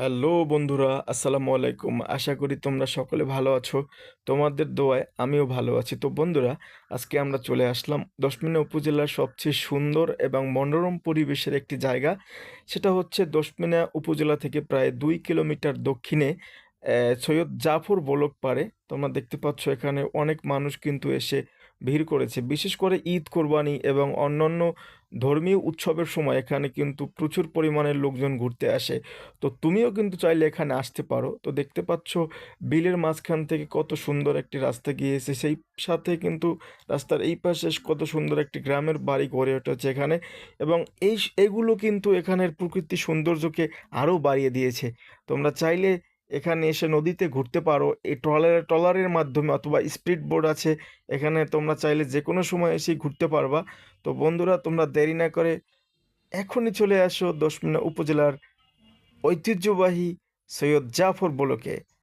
Hello বন্ধুরা, আসসালামু আলাইকুম। আশা করি তোমরা সকলে ভালো আছো। তোমাদের দোয়ায় আমিও ভালো আছি। তো বন্ধুরা, আজকে আমরা চলে আসলাম দশমিনা উপজেলার সবচেয়ে সুন্দর এবং মনোরম পরিবেশের একটি জায়গা। সেটা হচ্ছে দশমিনা উপজেলা থেকে প্রায় দুই কিলোমিটার দক্ষিণে সৈয়দ জাফর বলক পাড়ে। তোমরা দেখতে পাচ্ছ এখানে অনেক মানুষ কিন্তু এসে ভিড় করেছে। বিশেষ করে ঈদ, কোরবানি এবং অন্যান্য ধর্মীয় উৎসবের সময় এখানে কিন্তু প্রচুর পরিমাণের লোকজন ঘুরতে আসে। তো তুমিও কিন্তু চাইলে এখানে আসতে পারো। তো দেখতে পাচ্ছ বিলের মাঝখান থেকে কত সুন্দর একটি রাস্তা গিয়েছে। সেই সাথে কিন্তু রাস্তার এই পাশে কত সুন্দর একটি গ্রামের বাড়ি গড়ে উঠেছে এখানে এবং এই, এগুলো কিন্তু এখানের প্রকৃতি সৌন্দর্যকে আরও বাড়িয়ে দিয়েছে। তোমরা চাইলে এখানে এসে নদীতে ঘুরতে পারো। এই ট্রলার, ট্রলারের মাধ্যমে অথবা স্পিড বোর্ড আছে, এখানে তোমরা চাইলে যে কোনো সময় এসে ঘুরতে পারবা। তো বন্ধুরা, তোমরা দেরি না করে এখনই চলে আসো দশমিনা উপজেলার ঐতিহ্যবাহী সৈয়দ জাফর বলকে।